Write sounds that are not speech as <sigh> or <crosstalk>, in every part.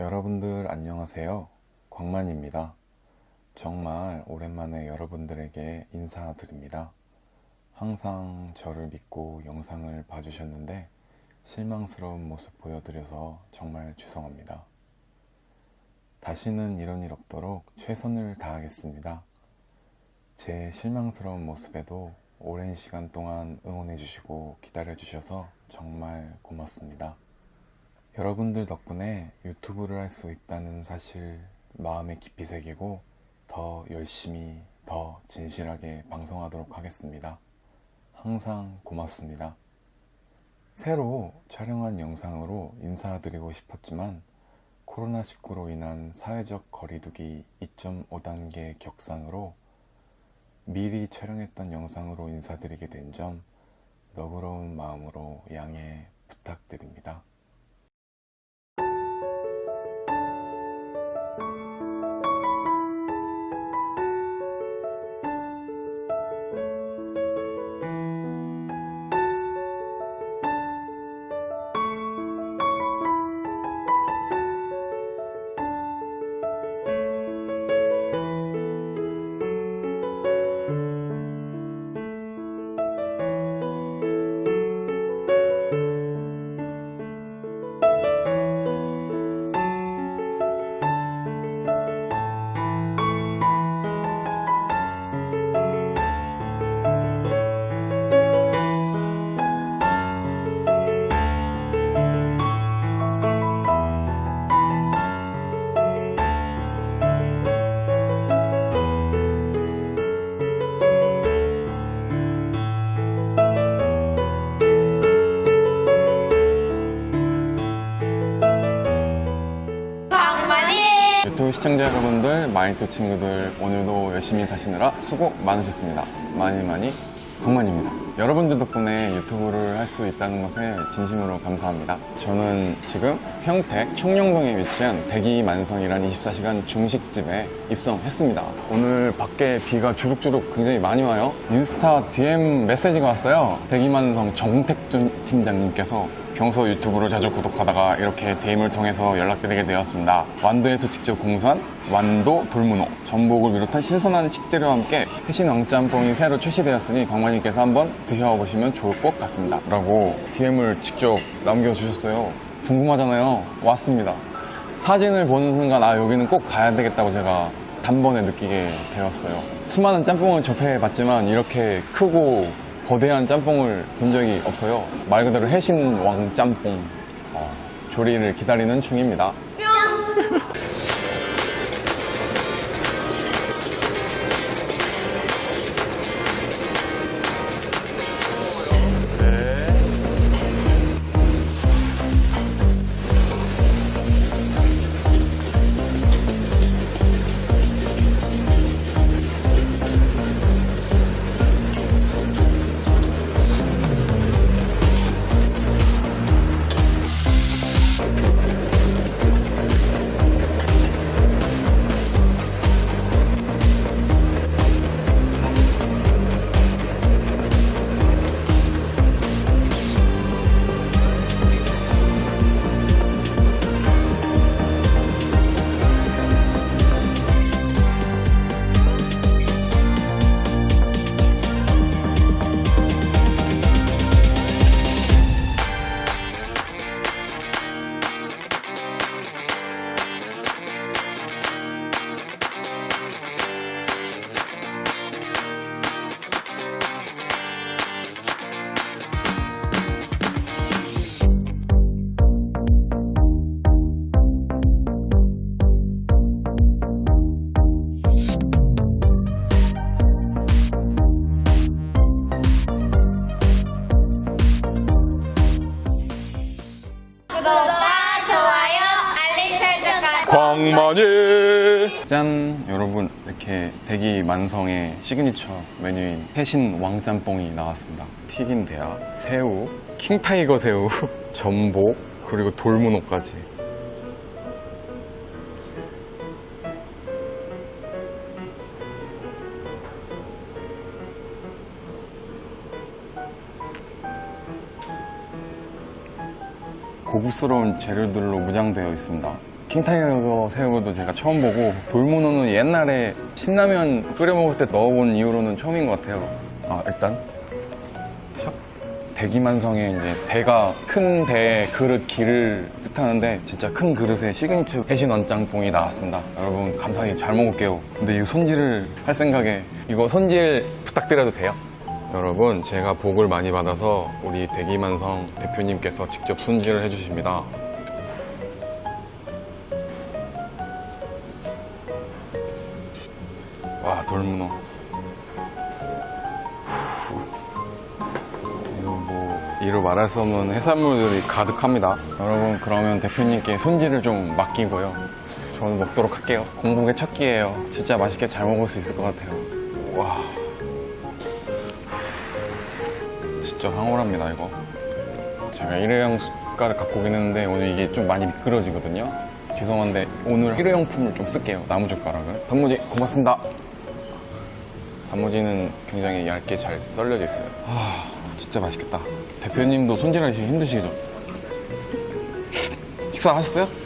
여러분들 안녕하세요. 광만입니다. 정말 오랜만에 여러분들에게 인사드립니다. 항상 저를 믿고 영상을 봐주셨는데 실망스러운 모습 보여드려서 정말 죄송합니다. 다시는 이런 일 없도록 최선을 다하겠습니다. 제 실망스러운 모습에도 오랜 시간 동안 응원해주시고 기다려주셔서 정말 고맙습니다. 여러분들 덕분에 유튜브를 할 수 있다는 사실 마음에 깊이 새기고 더 열심히 더 진실하게 방송하도록 하겠습니다. 항상 고맙습니다. 새로 촬영한 영상으로 인사드리고 싶었지만 코로나19로 인한 사회적 거리두기 2.5단계 격상으로 미리 촬영했던 영상으로 인사드리게 된 점 너그러운 마음으로 양해 부탁드립니다. 여러분들, 마이트 친구들, 오늘도 열심히 사시느라 수고 많으셨습니다. 많이 많이 광만입니다. 여러분들 덕분에 유튜브를 할 수 있다는 것에 진심으로 감사합니다. 저는 지금 평택 청룡동에 위치한 대기만성이라는 24시간 중식집에 입성했습니다. 오늘 밖에 비가 주룩주룩 굉장히 많이 와요. 인스타 DM 메시지가 왔어요. 대기만성 정택준 팀장님께서 평소 유튜브를 자주 구독하다가 이렇게 DM을 통해서 연락드리게 되었습니다. 완도에서 직접 공수한 완도 돌문어, 전복을 비롯한 신선한 식재료와 함께 회신 왕짬뽕이 새로 출시되었으니 광만님께서 한번 드셔보시면 좋을 것 같습니다. 라고 DM을 직접 남겨주셨어요. 궁금하잖아요. 왔습니다. 사진을 보는 순간 아 여기는 꼭 가야 되겠다고 제가 단번에 느끼게 되었어요. 수많은 짬뽕을 접해봤지만 이렇게 크고 거대한 짬뽕을 본 적이 없어요. 말 그대로 해신 왕 짬뽕 어, 조리를 기다리는 중입니다. 대기 만성의 시그니처 메뉴인 해신 왕짬뽕이 나왔습니다 튀긴 대하, 새우, 킹타이거 새우, <laughs> 전복 그리고 돌문어까지 고급스러운 재료들로 무장되어 있습니다. 킹타이거 새우도 제가 처음 보고 돌문어는 옛날에 신라면 끓여 먹었을 때 넣어본 이후로는 처음인 것 같아요. 아 일단 샥. 대기만성의 이제 대가 큰 대 그릇 길을 뜻하는데 진짜 큰 그릇에 시그니처 해신 원장뽕이 나왔습니다. 여러분 감사히 잘 먹을게요. 근데 이 손질을 할 생각에 이거 손질 부탁드려도 돼요? 여러분 제가 복을 많이 받아서 우리 대기만성 대표님께서 직접 손질을 해주십니다. 와 돌문어. 이거 뭐 이루 말할 수 없는 해산물들이 가득합니다. 여러분 그러면 대표님께 손질을 좀 맡기고요. 저는 먹도록 할게요. 공복의 첫 끼예요. 진짜 맛있게 잘 먹을 수 있을 것 같아요. 와. 진짜 황홀합니다 이거. 제가 일회용 숟가락 갖고 오긴 했는데 오늘 이게 좀 많이 미끄러지거든요. 죄송한데 오늘 일회용품을 좀 쓸게요. 나무젓가락을. 단무지 고맙습니다. 단무지는 굉장히 얇게 잘 썰려져 있어요. 아, 진짜 맛있겠다. 대표님도 손질하시기 힘드시죠? 식사하셨어요?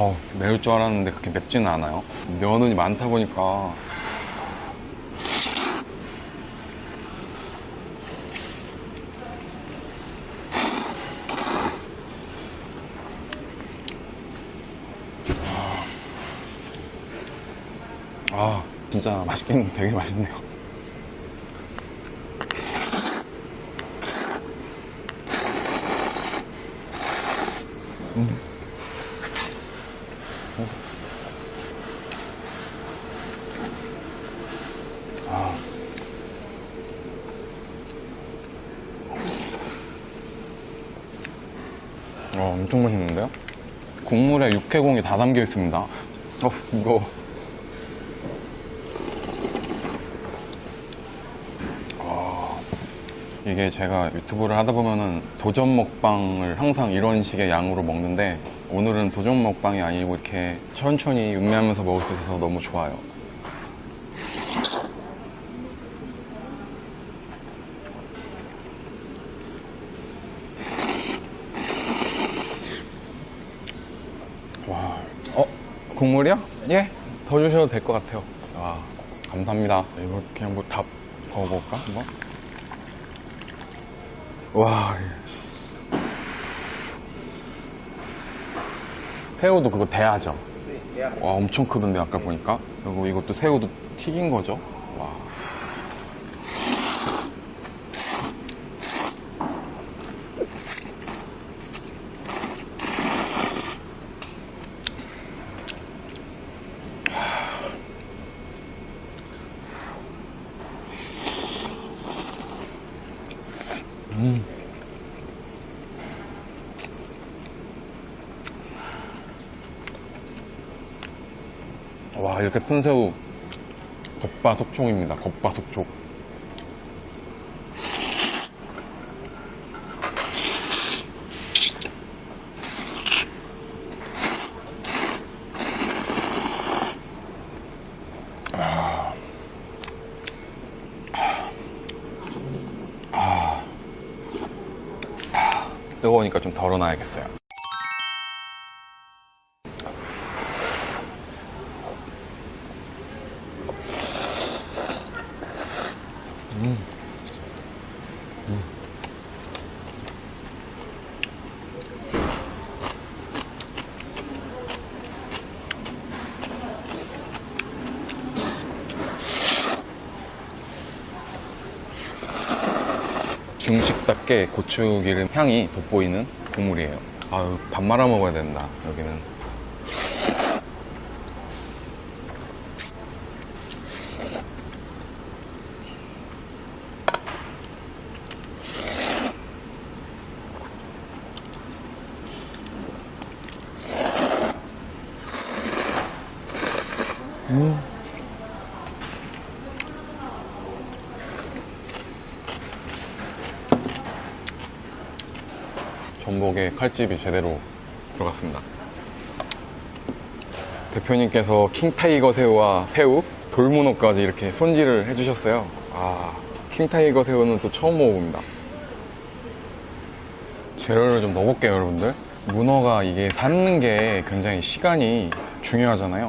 어, 매울 줄 알았는데 그렇게 맵지는 않아요. 면은 많다 보니까 아, 진짜 맛있긴 되게 맛있네요. 어, 엄청 맛있는데요? 국물에 육회공이 다 담겨 있습니다. 어, 이거. 이게 제가 유튜브를 하다 보면은 도전 먹방을 항상 이런 식의 양으로 먹는데 오늘은 도전 먹방이 아니고 이렇게 천천히 음미하면서 먹을 수 있어서 너무 좋아요. 와, 어, 국물이요? 예, 더 주셔도 될 것 같아요. 와, 감사합니다. 이거 그냥 뭐 다 먹어볼까, 한번? 와, 새우도 그거 대하죠? 와, 엄청 크던데, 아까 보니까. 그리고 이것도 새우도 튀긴 거죠? 와. 와, 이렇게 큰 새우. 겉바속촉입니다. 겉바속촉. 아. 아. 아. 뜨거우니까 좀 덜어놔야겠어요. 중식답게 고추기름 향이 돋보이는 국물이에요. 아유, 밥 말아 먹어야 된다, 여기는. 칼집이 제대로 들어갔습니다. 대표님께서 킹타이거 새우와 새우, 돌문어까지 이렇게 손질을 해주셨어요. 아, 킹타이거 새우는 또 처음 먹어봅니다. 재료를 좀 넣어볼게요, 여러분들. 문어가 이게 삶는 게 굉장히 시간이 중요하잖아요.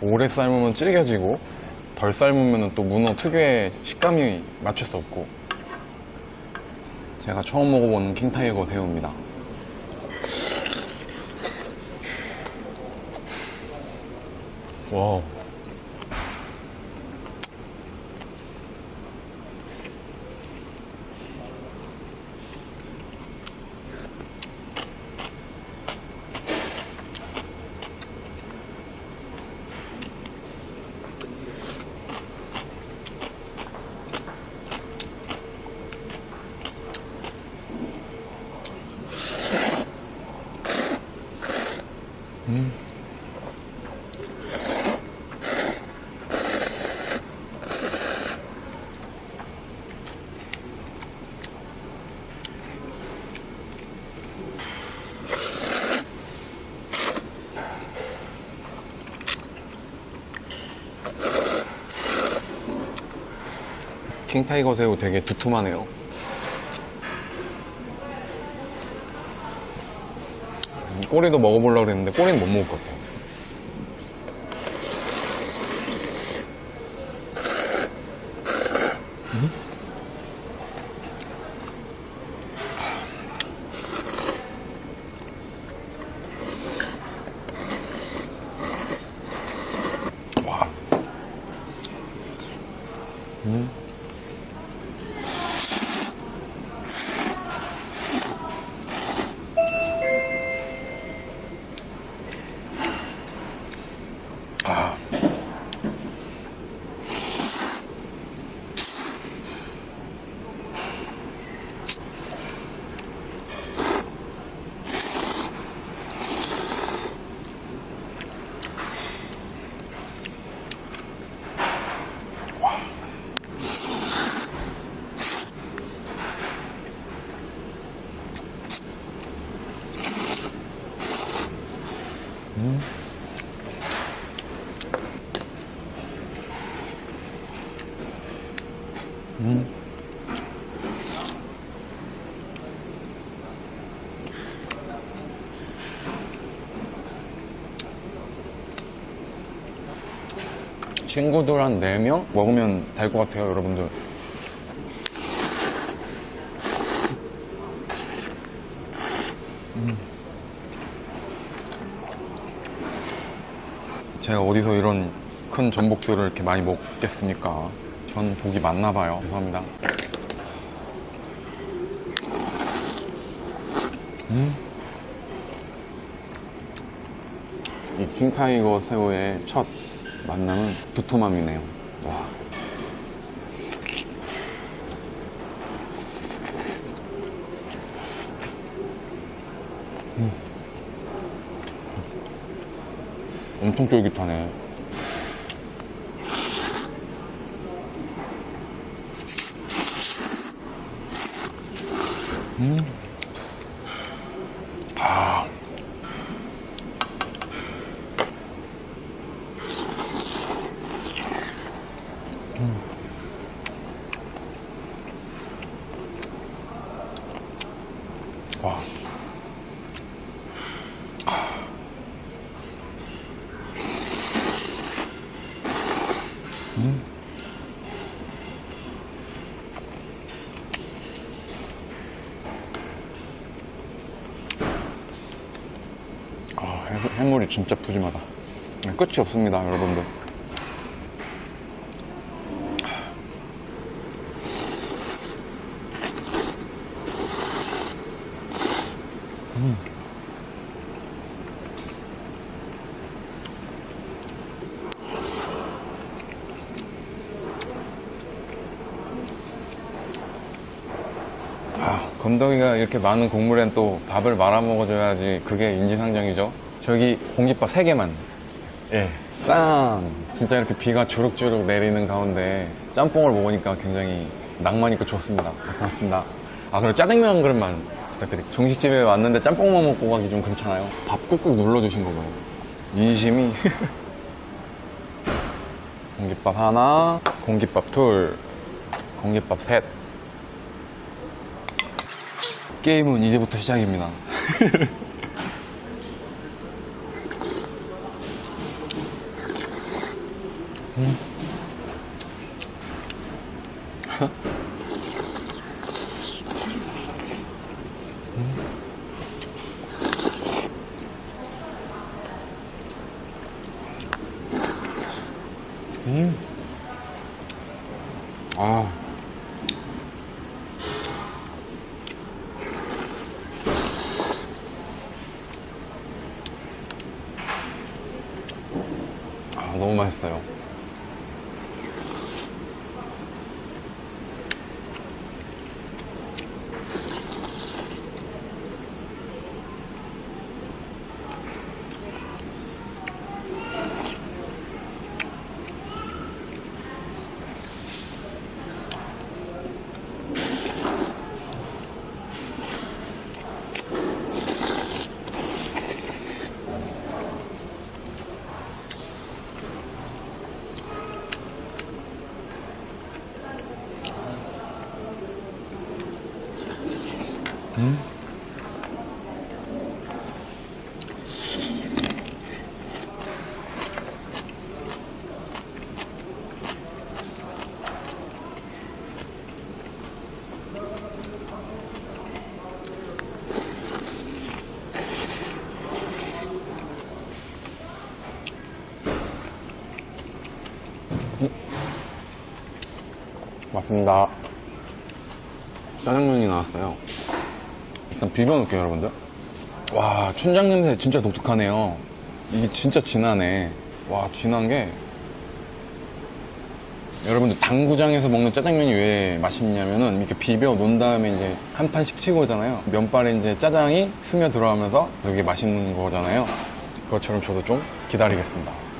오래 삶으면 질겨지고, 덜 삶으면 또 문어 특유의 식감이 맞출 수 없고. 제가 처음 먹어보는 킹타이거 새우입니다. 와우. 킹타이거 새우 되게 두툼하네요. 음, 꼬리도 먹어보려고 그랬는데 꼬리는 못 먹을 것 같아요. 와. 아. 친구들 한 4명 먹으면 될 것 같아요, 여러분들. 음. 제가 어디서 이런 큰 전복들을 이렇게 많이 먹겠습니까? 전 복이 많나 봐요. 죄송합니다. 이 킹타이거 새우의 첫 만남은 두툼함이네요. 와. 음. 엄청 쫄깃하네. 음. 아. 와. 아, 해- 해물이 진짜 푸짐하다. 끝이 없습니다, 여러분들. 아, 건더기가 이렇게 많은 국물엔 또 밥을 말아 먹어줘야지 그게 인지상정이죠. 저기 공깃밥 3개만. 예, 쌈. 진짜 이렇게 비가 주룩주룩 내리는 가운데 짬뽕을 먹으니까 굉장히 낭만 있고 좋습니다. 고맙습니다. 아, 그리고 짜장면 한 그릇만 부탁드릴게요. 중식집에 왔는데 짬뽕만 먹고 가기 좀 그렇잖아요. 밥 꾹꾹 눌러주신 거 봐요. 인심이. <laughs> 공깃밥 하나, 공깃밥 둘, 공깃밥 셋. 게임은 이제부터 시작입니다. <laughs> 아. 아, 너무 맛있어요. 맞습니다. 짜장면이 나왔어요. 일단 비벼놓을게요, 여러분들. 와, 춘장 냄새 진짜 독특하네요. 이게 진짜 진하네. 와, 진한 게. 여러분들 당구장에서 먹는 짜장면이 왜 맛있냐면은 이렇게 비벼 놓은 다음에 이제 한 판씩 치고 오잖아요. 면발에 이제 짜장이 스며 들어가면서 되게 맛있는 거잖아요. 그것처럼 저도 좀 기다리겠습니다.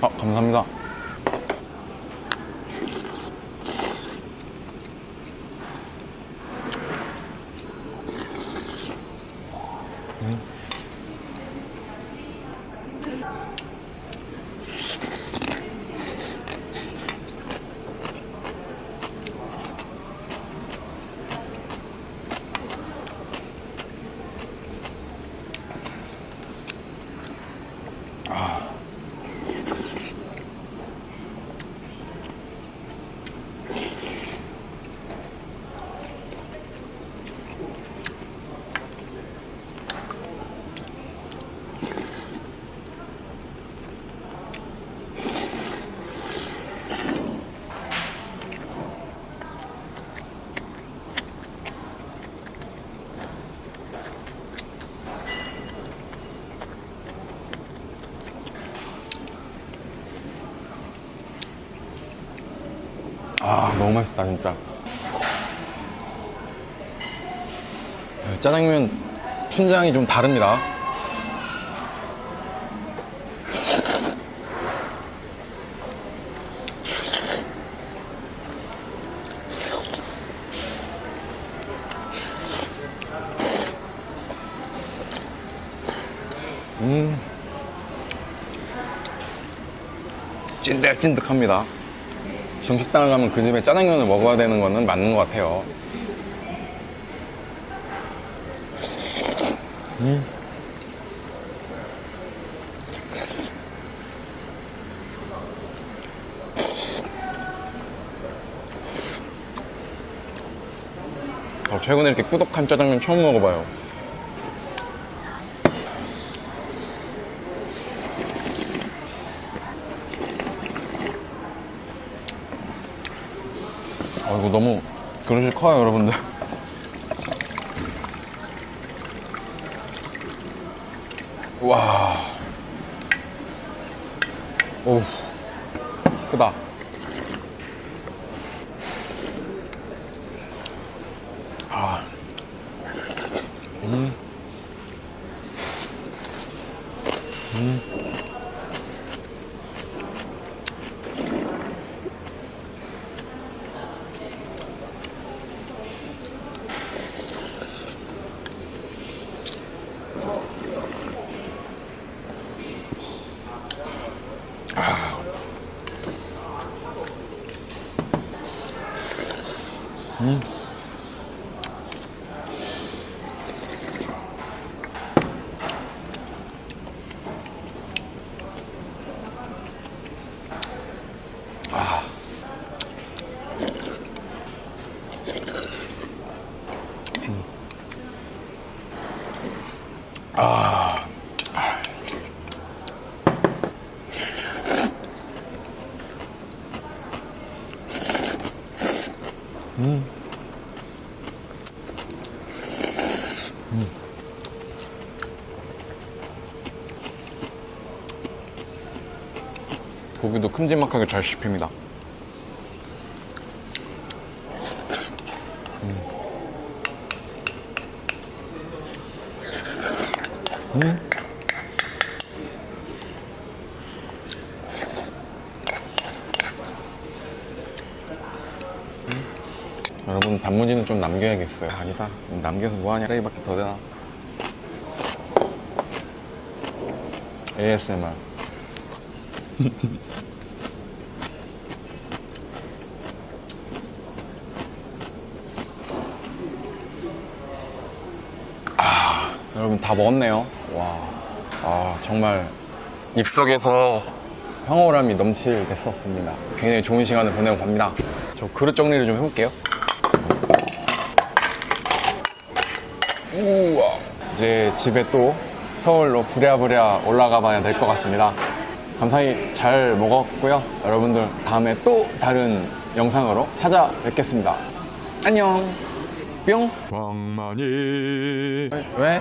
아, 감사합니다. 음. 아, 너무 맛있다, 진짜. 네, 짜장면 춘장이 좀 다릅니다. 음. 찐득찐득합니다. 중식당을 가면 그 집에 짜장면을 먹어야 되는 거는 맞는 것 같아요. 음. 저 최근에 이렇게 꾸덕한 짜장면 처음 먹어봐요. 아, 이거 너무 그릇이 커요, 여러분들. 와. 오. 크다. 아. 음. 음. 고기도 큼지막하게 잘 씹힙니다. 음. 음. 음. 여러분 단무지는 좀 남겨야겠어요. 아니다. 남겨서 뭐하냐? 쓰레기밖에 더 되나? <laughs> ASMR. 아, 여러분 다 먹었네요. 와, 아 정말 입속에서 황홀함이 넘칠했었습니다. 굉장히 좋은 시간을 보내고 갑니다. 저 그릇 정리를 좀 해볼게요. 우와. 이제 집에 또 서울로 부랴부랴 올라가 봐야 될 것 같습니다. 감사히 잘 먹었고요. 여러분들 다음에 또 다른 영상으로 찾아뵙겠습니다. 안녕. 뿅. 광만이 왜?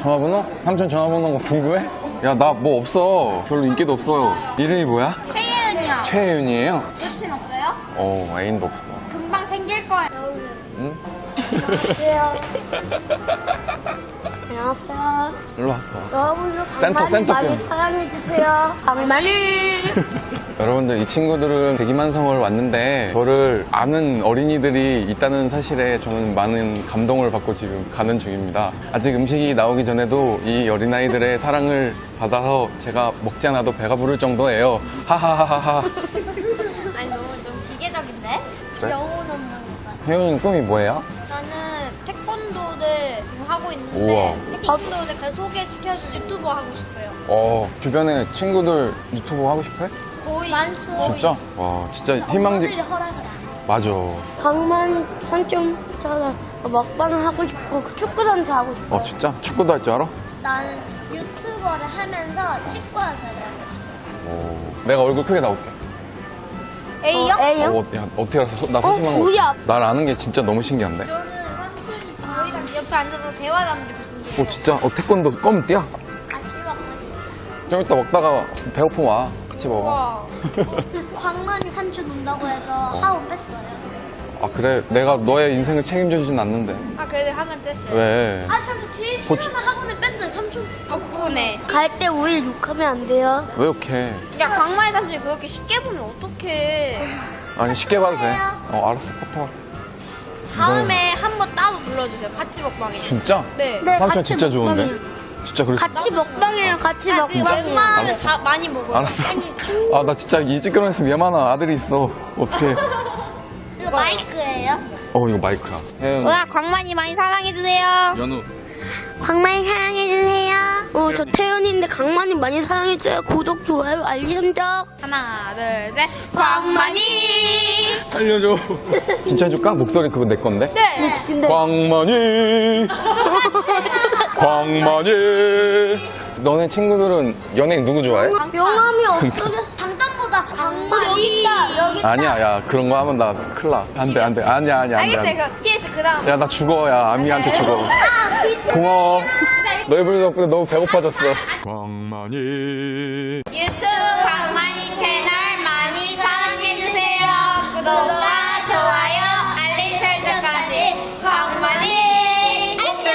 전화번호? 삼촌 전화번호 궁금해? 야, 나 뭐 없어. 별로 인기도 없어요. 이름이 뭐야? 최예은이요. 최혜윤이에요? 여친 없어요? 어, 애인도 없어. 금방 생길 거예요. 응? <laughs> 안녕하세요. 일로 와. 여러분들 센터, 강만이 센터 많이 편. 사랑해주세요. 강만이. <laughs> 여러분들 이 친구들은 대기만성을 왔는데 저를 아는 어린이들이 있다는 사실에 저는 많은 감동을 받고 지금 가는 중입니다. 아직 음식이 나오기 전에도 이 어린아이들의 <laughs> 사랑을 받아서 제가 먹지 않아도 배가 부를 정도예요. 하하하하하. 아니 너무 좀 기계적인데? 그래? 것 같아. 혜윤이 꿈이 뭐예요? 하고 있는데 우와. 태권도를 그 소개시켜준 유튜버 하고 싶어요. 어, 주변에 친구들 유튜브 하고 싶어 해? 거의 많죠. 진짜? 와, 진짜 희망직. 허락을 안 맞아. 강만이 삼촌처럼 먹방을 하고 싶고 그 축구 선수 하고 싶어. 어, 진짜? 축구도 할 줄 알아? 나는 유튜버를 하면서 치과 의사를 하고 싶어. 오. 내가 얼굴 크게 나올게. A요? 어, A요? 어, 야, 어떻게 알았어? 소- 나 소심한 거. 우리 앞- 날 아는 게 진짜 너무 신기한데? 저는 옆에 앉아서 대화하는 게 더 신기해요. 어, 진짜? 어, 태권도 껌 뛰어? 같이 먹고 좀 이따 먹다가 배고프면 와. 같이 먹어. 와. <laughs> 광만이 삼촌 온다고 해서 하고 뺐어요. 아, 그래. 내가 너의 인생을 책임져 주진 않는데. 아 그래도 학원 뗐어요. 왜? 아, 저는 제일 싫어하는 학원을 뺐어요, 삼촌. 덕분에. 갈때 우리 욕하면 안 돼요. 왜 이렇게. 야 광마의 삼촌이 그렇게 쉽게 보면 어떡해. 아니, 쉽게 봐도 돼. 어, 알았어. 커터. 다음에 한번 따로 불러주세요. 같이 먹방해. 진짜? 네. 네, 삼촌 같이 진짜 좋은데? 진짜 그랬어. 같이 먹방해요, 같이 아, 지금 먹방. 웬만하면. 다 많이 먹어요. 알았어. 아, 나 진짜 이 찌끄러면서 얘만한 아들이 있어. 어떡해. <laughs> 이거 마이크예요? 어, 이거 마이크야. 우와 광만이 많이 사랑해주세요. 연우. 광만이 사랑해주세요. 어, 저 태연인데 강만이 많이 사랑해줘요. 구독, 좋아요, 알림 설정. 하나 둘 셋 광만이. 살려줘. <laughs> 진짜 해줄까? 목소리 그거 내 건데? 네. 근데 광만이 <laughs> 광만이 너네 친구들은 연예인 누구 좋아해? 명함이 없어졌어. 여기 있다, 여기 아니야 야 그런 거 하면 나 큰일 나. 안 돼 안 돼. 아니야 아니야 안돼 알겠어요. 그럼. TS 그 다음. 야 나 죽어 야. 아미한테 죽어. 고마워. 너희들 덕분에 너무 배고파졌어. 광만이. 유튜브 광만이 채널 많이 사랑해주세요. 구독과 좋아요, 알림 설정까지. 광만이 안녕.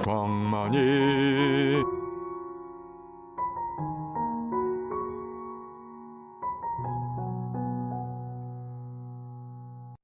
<laughs> 광만이